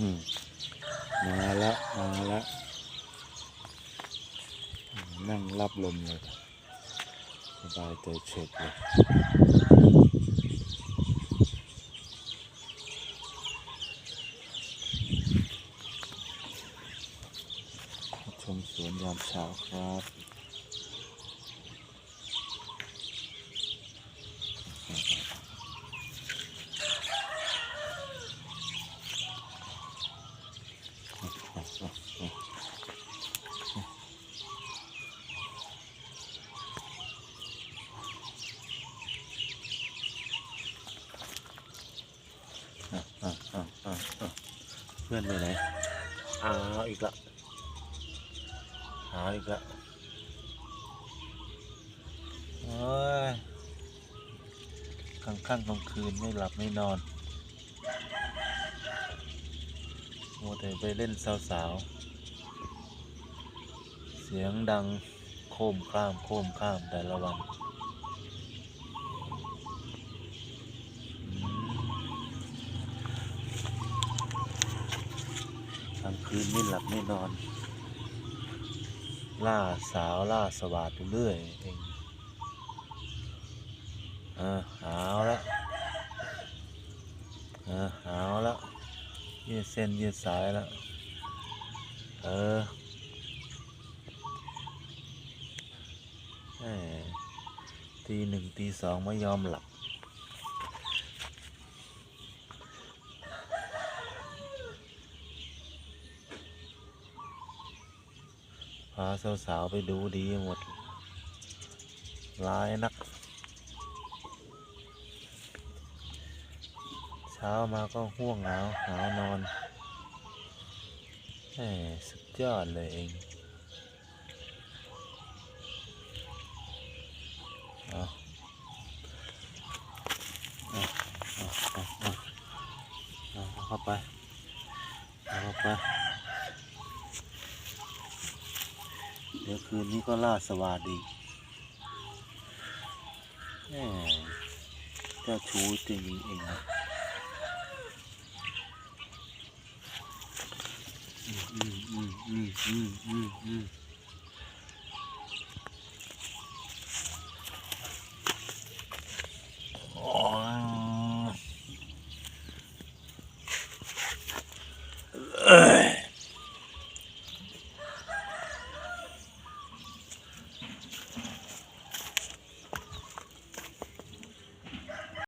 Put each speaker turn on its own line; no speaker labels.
มาละมาละนั่งรับลมเลยสบายใจเฉกเลยชมสวนยามเช้าครับ อะอะอะอะอะเพื่อนไปไหนอ้าวอีกละหาอีกละโอ้ยกลางค่ำกลางคืนไม่หลับไม่นอนมัวแต่ไปเล่นสาวๆ เสียงดังโคมข้ามโคมข้ามแต่ละวันอืม กลาง คืนไม่หลับไม่นอน ล่าสาวล่าสวาดเรื่อยเองเออเอาละเออเอาละยืดเส้นยืดสายละเออตีหนึ่งตีสองไม่ยอมหลับาสาวๆไปดูดีหมดร้ายนัก เช้ามาก็ห่วงหงาวหาวนอนแหมสุดยอดเลยเองเอาเอาเอาเอาเอาเอาเอาเข้าไปเอาเข้าไป ดี๋ยวคืนนี้ก็ล่าสวาดีแหมเจ้าชูจริงเองนะอืมอืมอืมอืมอืมอืม